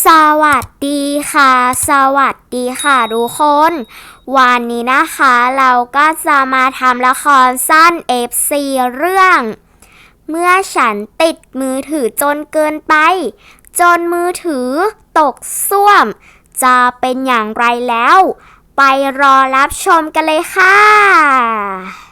สวัสดีค่ะ สวัสดีค่ะทุกคน วันนี้นะคะเราก็จะมาทำละครสั้น FC เรื่อง เมื่อฉันติดมือถือจนเกินไป จนมือถือตกส้วม จะเป็นอย่างไรแล้ว ไปรอรับชมกันเลยค่ะ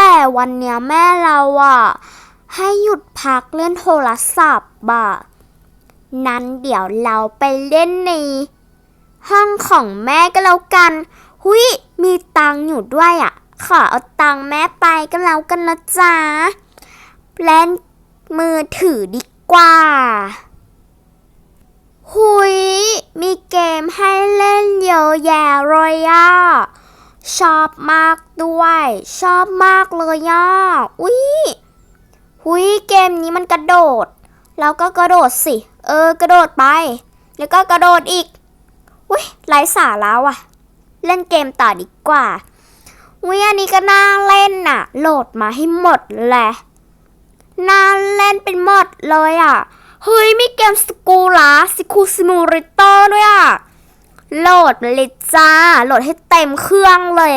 แต่วันเนี้ยแม่เราอะ ให้หยุดพักเล่นโทรศัพท์บ่ะนั้นเดี๋ยวเราไปเล่นใน ห้องของแม่ก็แล้วกัน หุยมีตังอยู่ด้วยอะ ขอเอาตังแม่ไปก็แล้วกันนะจ๊ะเล่นมือถือดีกว่า หุยมีเกมให้เล่นเยอะแยะเลยอะ ชอบมากด้วย ชอบมากเลยอะอุ้ยหุยเกมนี้มันกระโดด แล้วก็กระโดดสิ เออกระโดดไป แล้วก็กระโดดอีกอุ้ยไร้สาระว่ะ เล่นเกมต่อดีกว่าอุ้ยอันนี้ก็น่าเล่นน่ะ โหลดมาให้หมดแหละน่าเล่นเป็นหมดเลยอะ เฮ้ยมีเกมสกูลาสิคูซิมูริโตด้วยอะ โหลดเลยจ้า โหลดให้เต็มเครื่องเลย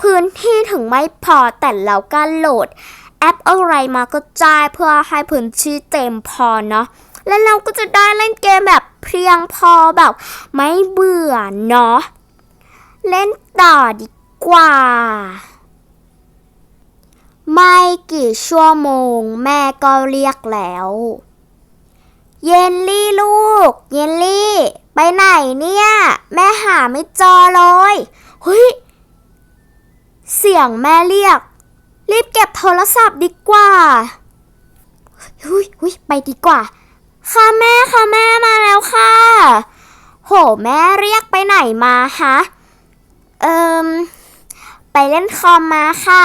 พื้นที่ถึงไม่พอแต่เราก็โหลด แอปอะไรมาก็จ่ายเพื่อให้พื้นที่เต็มพอเนาะแล้วเราก็จะได้เล่นเกมแบบเพียงพอแบบ ไม่เบื่อเนาะเล่นต่อดีกว่า ไม่กี่ชั่วโมงแม่ก็เรียกแล้ว เยนลี่ลูก เยนลี่ ไปไหนเนี่ย แม่หาไม่เจอเลยเฮ้ยเสียงแม่เรียก รีบเก็บโทรศัพท์ดีกว่าหุยหุยไปดีกว่า ค่ะแม่ค่ะแม่มาแล้วค่ะ โหแม่เรียกไปไหนมาฮะ เอิมไปเล่นคอมมาค่ะ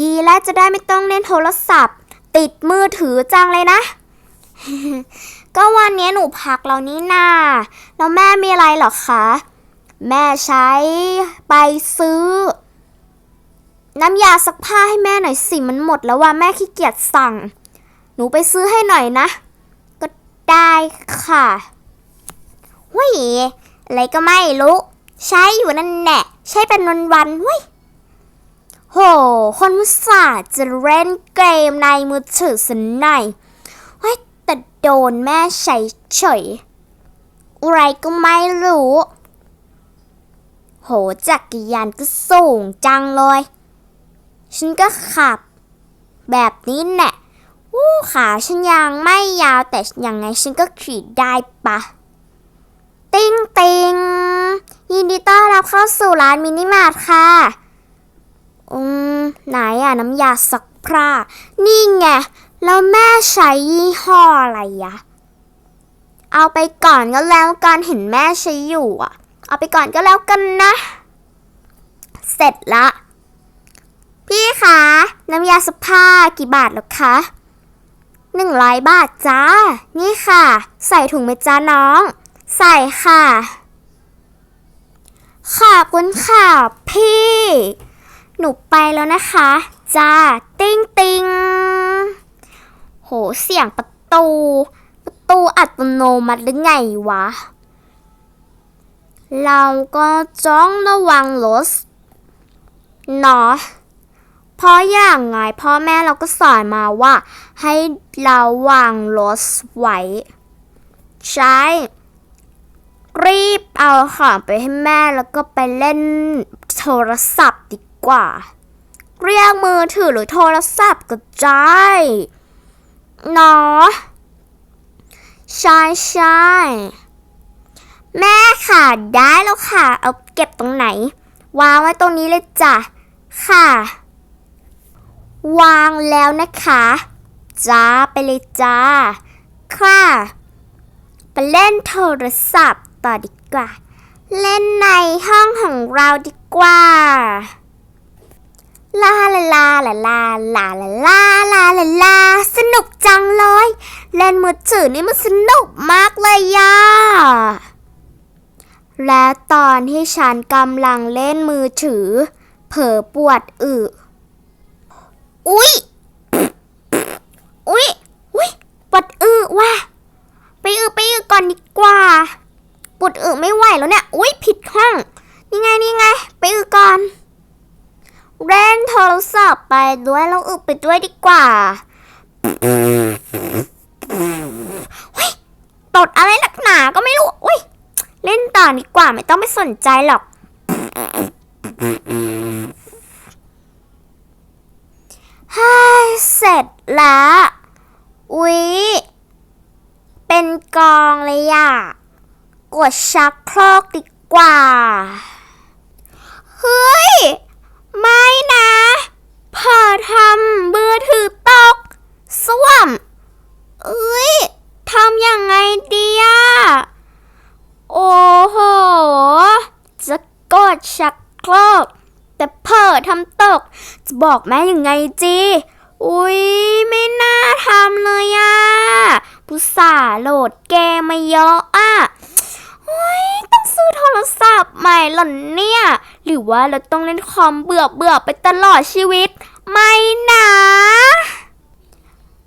ดีแล้วจะได้ไม่ต้องเล่นโทรศัพท์ ติดมือถือจังเลยนะ ก็วันนี้หนูพักแล้วนี่นาแล้วแม่มีอะไรหรอคะ แม่ใช้ไปซื้อ น้ำยาซักผ้าให้แม่หน่อยสิมันหมดแล้วว่าแม่ขี้เกียจสั่ง หนูไปซื้อให้หน่อยนะ ก็ได้ค่ะเฮ้ยอะไรก็ไม่รู้ใช้อยู่นั่นแหละใช้เป็นวันวันเว้ยโห คนมุสาจะเล่นเกมในมือถือสันหน่อย แต่โดนแม่ใช้เฉยอะไรก็ไม่รู้ โหจักรยานก็สูงจังเลย ฉันก็ขับ แบบนี้แหละวู้ขาฉันยังไม่ยาวแต่ยังไงฉันก็ขี่ได้ปะ ติ้งติงยินดีต้อนรับเข้าสู่ร้านมินิมาร์ทค่ะ อืม ไหนอะน้ำยาซักผ้า นี่ไง แล้วแม่ใช้ยี่ห้ออะไรอะเอาไปก่อนก็แล้วกันเห็นแม่ใช้อยู่อะเอาไปก่อนก็แล้วกันนะ เสร็จละ พี่คะน้ำยาซักผ้ากี่บาทแล้วคะหนึ่งร้อยบาทจ้า นี่ค่ะ ใส่ถุงไหมจ้าน้อง ใส่ค่ะ ขอบคุณค่ะพี่ หนูไปแล้วนะคะ จ้า ติ้งติ้ง โหเสียงประตู ประตูอัตโนมัติหรือไงวะ เราก็จ้องระวังรถเนาะเพราะอย่างไงพ่อแม่เราก็สอนมาว่า ให้เราวางรถไว้ ใช้รีบเอาของไปให้แม่แล้วก็ไปเล่นโทรศัพท์ดีกว่า เรียกมือถือหรือโทรศัพท์ก็ได้ เนาะใช่ใช่แม่ค่ะ ได้แล้วค่ะ เอาเก็บตรงไหน วางไว้ตรงนี้เลยจ้ะ ค่ะ วางแล้วนะคะ จ้าไปเลยจ้า ค่ะ ไปเล่นโทรศัพท์ต่อดีกว่า เล่นในห้องของเราดีกว่า ลาลาลาลาลาลาลาลาลาลาสนุกจังเลยเล่นมือถือนี่มันสนุกมากเลยย่าและตอนที่ฉันกำลังเล่นมือถือ เผลอปวดอึอุ๊ยอุ๊ยอุ๊ยปวดอึว่ะไปอึไปอึก่อนดีกว่า ปวดอึไม่ไหวแล้วเนี่ย อุ๊ย ผิดห้อง นี่ไง นี่ไง ไปอึก่อน เล่นโทรศัพท์ ไปด้วยแล้วอึไปด้วยดีกว่าเฮ้ยตดอะไรหนักหนาก็ไม่รู้อุ้ยเล่นต่อดีกว่าไม่ต้องไปสนใจหรอกฮ่ายเสร็จแล้วอุ๊ยเป็นกองเลยอะกดชักโครกดีกว่า เฮ้ย ไม่นะพอทำเบือถือตกส้วม เอ้ยทำยังไงดีอะโอ้โห จะกด ชักโครกแต่เพิดทำตก จะบอกแม่ยังไงจี อุ๊ย ไม่น่าทำเลยอะผู้สาโหลดเกมมาเยอะอะอุ๊ยต้องซื้อโทรศัพท์ใหม่เหรอเนี่ย หรือว่าเราต้องเล่นคอมเบื่อเบื่อไปตลอดชีวิต ไม่นะ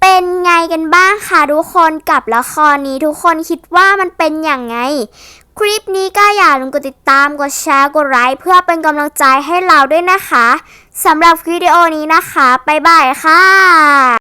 เป็นไงกันบ้างคะทุกคนกับละครนี้ทุกคนคิดว่ามันเป็นอย่างไง คลิปนี้ก็อย่าลืมกดติดตาม กดแชร์ กดไลค์เพื่อเป็นกำลังใจให้เราด้วยนะคะสำหรับวิดีโอนี้นะคะ บ๊ายบายค่ะ